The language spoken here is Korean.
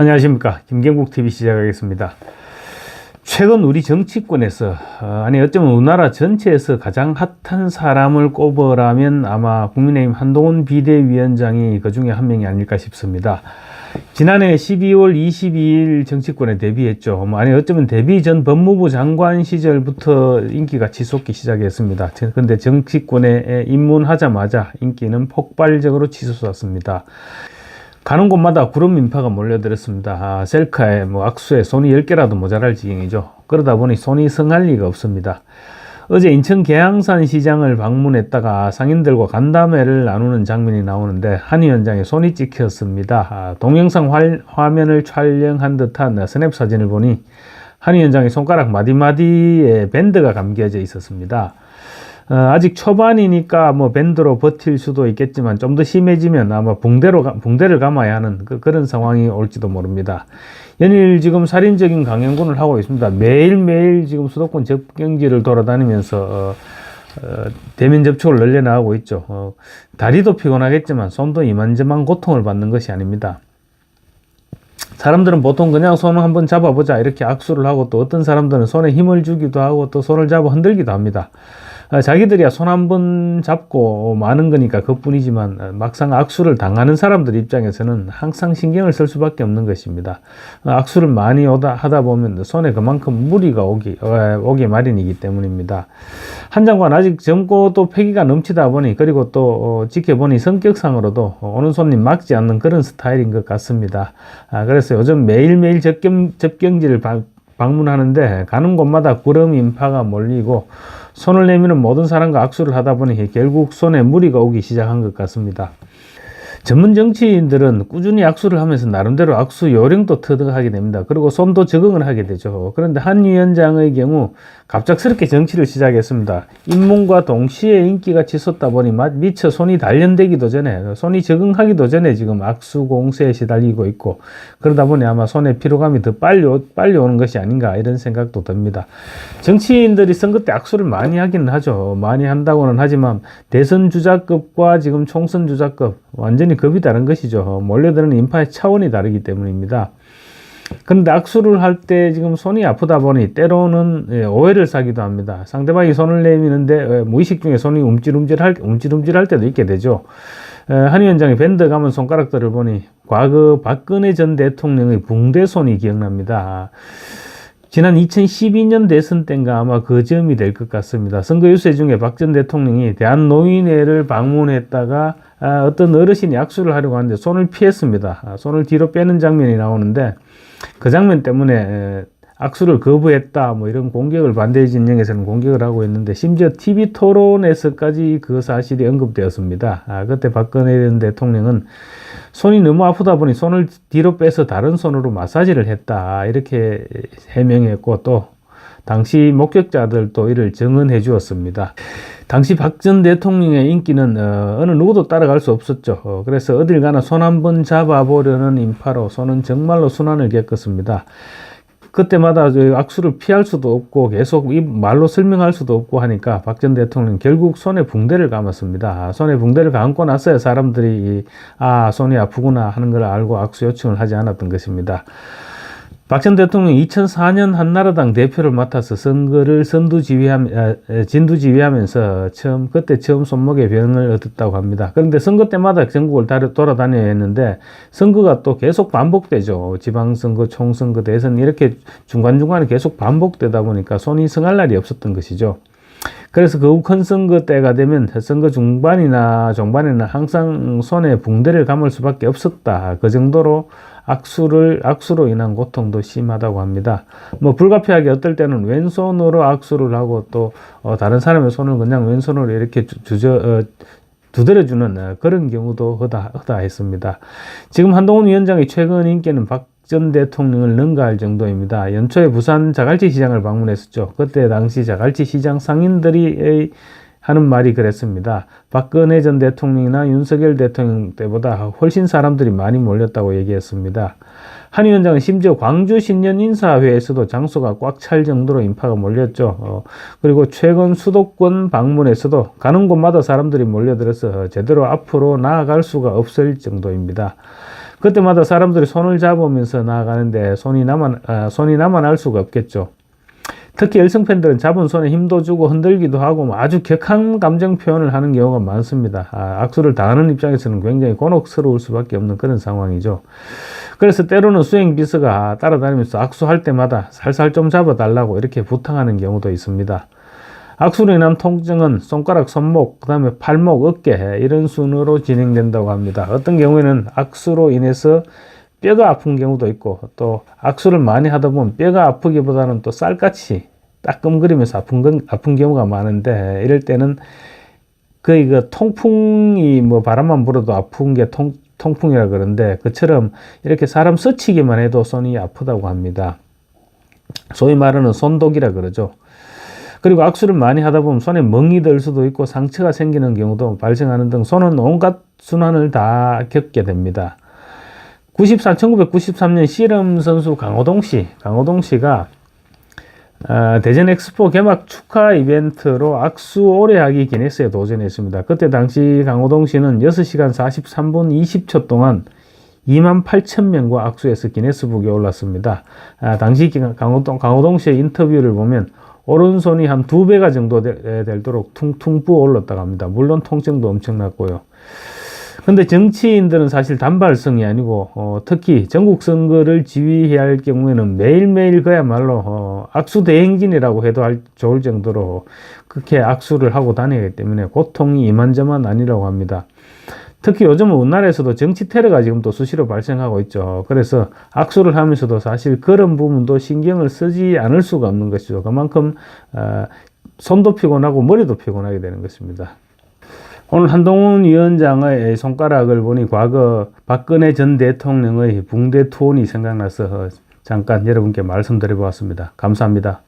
안녕하십니까. 김경국 TV 시작하겠습니다. 최근 우리 정치권에서, 어, 아니, 어쩌면 우리나라 전체에서 가장 핫한 사람을 꼽으라면 아마 국민의힘 한동훈 비대위원장이 그 중에 한 명이 아닐까 싶습니다. 지난해 12월 22일 정치권에 데뷔했죠. 뭐 아니, 어쩌면 데뷔 전 법무부 장관 시절부터 인기가 치솟기 시작했습니다. 근데 정치권에 입문하자마자 인기는 폭발적으로 치솟았습니다. 가는 곳마다 구름 인파가 몰려들었습니다. 아, 셀카에 뭐 악수에 손이 10개라도 모자랄 지경이죠. 그러다 보니 손이 성할 리가 없습니다. 어제 인천 계양산 시장을 방문했다가 상인들과 간담회를 나누는 장면이 나오는데 한 위원장의 손이 찍혔습니다. 아, 동영상 활, 화면을 촬영한 듯한 스냅 사진을 보니 한 위원장의 손가락 마디마디에 밴드가 감겨져 있었습니다. 어, 아직 초반이니까 뭐 밴드로 버틸 수도 있겠지만 좀 더 심해지면 아마 붕대로 가- 붕대를 감아야 하는 그, 런 상황이 올지도 모릅니다. 연일 지금 살인적인 강행군을 하고 있습니다. 매일매일 지금 수도권 접경지를 돌아다니면서 어, 어, 대면 접촉을 늘려나가고 있죠. 어, 다리도 피곤하겠지만 손도 이만저만 고통을 받는 것이 아닙니다. 사람들은 보통 그냥 손을 한번 잡아보자 이렇게 악수를 하고 또 어떤 사람들은 손에 힘을 주기도 하고 또 손을 잡아 흔들기도 합니다. 아, 자기들이야 손 한 번 잡고 마는 거니까 그뿐이지만 아, 막상 악수를 당하는 사람들 입장에서는 항상 신경을 쓸 수밖에 없는 것입니다. 아, 악수를 많이 오다, 하다 보면 손에 그만큼 무리가 오기, 어, 오기 마련이기 때문입니다. 한 장관 아직 젊고 또 패기가 넘치다 보니 그리고 또 어, 지켜보니 성격상으로도 어, 오는 손님 막지 않는 그런 스타일인 것 같습니다. 아, 그래서 요즘 매일매일 접경, 접경지를 방, 방문하는데 가는 곳마다 구름 인파가 몰리고 손을 내미는 모든 사람과 악수를 하다 보니 결국 손에 무리가 오기 시작한 것 같습니다. 전문 정치인들은 꾸준히 악수를 하면서 나름대로 악수 요령도 터득하게 됩니다. 그리고 손도 적응을 하게 되죠. 그런데 한 위원장의 경우 갑작스럽게 정치를 시작했습니다. 입문과 동시에 인기가 치솟다 보니 마- 미처 손이 단련되기도 전에 손이 적응하기도 전에 지금 악수 공세에 시달리고 있고 그러다 보니 아마 손에 피로감이 더 빨리 오, 빨리 오는 것이 아닌가 이런 생각도 듭니다. 정치인들이 선거 때 악수를 많이 하기는 하죠. 많이 한다고는 하지만 대선 주자급과 지금 총선 주자급 완전히 급이 다른 것이죠. 몰려드는 인파의 차원이 다르기 때문입니다. 그런데 악수를 할 때 지금 손이 아프다 보니 때로는 예, 오해를 사기도 합니다. 상대방이 손을 내미는데 예, 무의식 중에 손이 움찔움찔할 움찔움찔할 때도 있게 되죠. 에, 한 위원장의 밴드 감은 손가락들을 보니 과거 박근혜 전 대통령의 붕대 손이 기억납니다. 지난 2012년 대선 때인가 아마 그 점이 될 것 같습니다. 선거 유세 중에 박 전 대통령이 대한 노인회를 방문했다가 아, 어떤 어르신이 악수를 하려고 하는데 손을 피했습니다. 아, 손을 뒤로 빼는 장면이 나오는데 그 장면 때문에 에, 악수를 거부했다 뭐 이런 공격을 반대 진영에서는 공격을 하고 있는데 심지어 TV 토론에서까지 그 사실이 언급되었습니다. 아, 그때 박근혜 전 대통령은 손이 너무 아프다 보니 손을 뒤로 빼서 다른 손으로 마사지를 했다 이렇게 해명했고 또 당시 목격자들도 이를 증언해 주었습니다. 당시 박 전 대통령의 인기는 어, 느 누구도 따라갈 수 없었죠. 어, 그래서 어딜 가나 손 한 번 잡아보려는 인파로 손은 정말로 순환을 겪었습니다. 그때마다 저 악수를 피할 수도 없고 계속 이 말로 설명할 수도 없고 하니까 박 전 대통령 결국 손에 붕대를 감았습니다. 아, 손에 붕대를 감고 나서야 사람들이 이, 아 손이 아프구나 하는 걸 알고 악수 요청을 하지 않았던 것입니다. 박 전 대통령이 2004년 한나라당 대표를 맡아서 선거를 선두지휘함, 아, 에, 진두지휘하면서 처음, 그때 처음 손목에 병을 얻었다고 합니다. 그런데 선거 때마다 전국을 돌아다녀야 했는데 선거가 또 계속 반복되죠. 지방선거, 총선거, 대선 이렇게 중간중간에 계속 반복되다 보니까 손이 성할 날이 없었던 것이죠. 그래서 그큰 선거 때가 되면 선거 중반이나 종반에는 항상 손에 붕대를 감을 수밖에 없었다. 그 정도로 악수를 악수로 인한 고통도 심하다고 합니다. 뭐 불가피하게 어떨 때는 왼손으로 악수를 하고 또 어, 다른 사람의 손을 그냥 왼손으로 이렇게 주, 주저 어, 두드려주는 어, 그런 경우도 허다, 허다했습니다. 지금 한동훈 위원장의 최근 인기는 박 전 대통령을 능가할 정도입니다. 연초에 부산 자갈치 시장을 방문했었죠. 그때 당시 자갈치 시장 상인들이 하는 말이 그랬습니다. 박근혜 전 대통령이나 윤석열 대통령 때보다 훨씬 사람들이 많이 몰렸다고 얘기했습니다. 한 위원장은 심지어 광주 신년 인사회에서도 장소가 꽉 찰 정도로 인파가 몰렸죠. 어, 그리고 최근 수도권 방문에서도 가는 곳마다 사람들이 몰려들어서 제대로 앞으로 나아갈 수가 없을 정도입니다. 그때마다 사람들이 손을 잡으면서 나아가는데 손이 나만 아, 손이 알 수가 없겠죠. 특히 열성 팬들은 잡은 손에 힘도 주고 흔들기도 하고 뭐 아주 격한 감정 표현을 하는 경우가 많습니다. 아, 악수를 당하는 입장에서는 굉장히 곤혹스러울 수밖에 없는 그런 상황이죠. 그래서 때로는 수행 비서가 따라다니면서 악수할 때마다 살살 좀 잡아달라고 이렇게 부탁하는 경우도 있습니다. 악수로 인한 통증은 손가락, 손목, 그 다음에 팔목, 어깨 이런 순으로 진행된다고 합니다. 어떤 경우에는 악수로 인해서 뼈가 아픈 경우도 있고 또 악수를 많이 하다 보면 뼈가 아프기보다는 또 쌀같이 따끔거리면서 아픈 건 아픈 경우가 많은데 이럴 때는 거의 그 통풍이 뭐 바람만 불어도 아픈 게 통, 통풍이라 그러는데 그처럼 이렇게 사람 스치기만 해도 손이 아프다고 합니다. 소위 말하는 손독이라 그러죠. 그리고 악수를 많이 하다 보면 손에 멍이 들 수도 있고 상처가 생기는 경우도 발생하는 등 손은 온갖 순환을 다 겪게 됩니다. 93, 1993년 씨름 선수 강호동 씨, 강호동 씨가 어, 대전 엑스포 개막 축하 이벤트로 악수 오래하기 기네스에 도전했습니다. 그때 당시 강호동 씨는 6시간 43분 20초 동안 2만 8천 명과 악수해서 기네스북에 올랐습니다. 아, 당시 강호동, 강호동 씨의 인터뷰를 보면 오른손이 한 두 배가 정도 되, 될도록 퉁퉁 부어 올랐다고 합니다. 물론 통증도 엄청났고요. 근데 정치인들은 사실 단발성이 아니고 어, 특히 전국 선거를 지휘해야 할 경우에는 매일매일 그야말로 어, 악수 대행진이라고 해도 할, 좋을 정도로 그렇게 악수를 하고 다니기 때문에 고통이 이만저만 아니라고 합니다. 특히 요즘은 우리나라에서도 정치 테러가 지금 또 수시로 발생하고 있죠. 그래서 악수를 하면서도 사실 그런 부분도 신경을 쓰지 않을 수가 없는 것이죠. 그만큼 어, 손도 피곤하고 머리도 피곤하게 되는 것입니다. 오늘 한동훈 위원장의 손가락을 보니 과거 박근혜 전 대통령의 붕대 투혼이 생각나서 잠깐 여러분께 말씀드려 보았습니다. 감사합니다.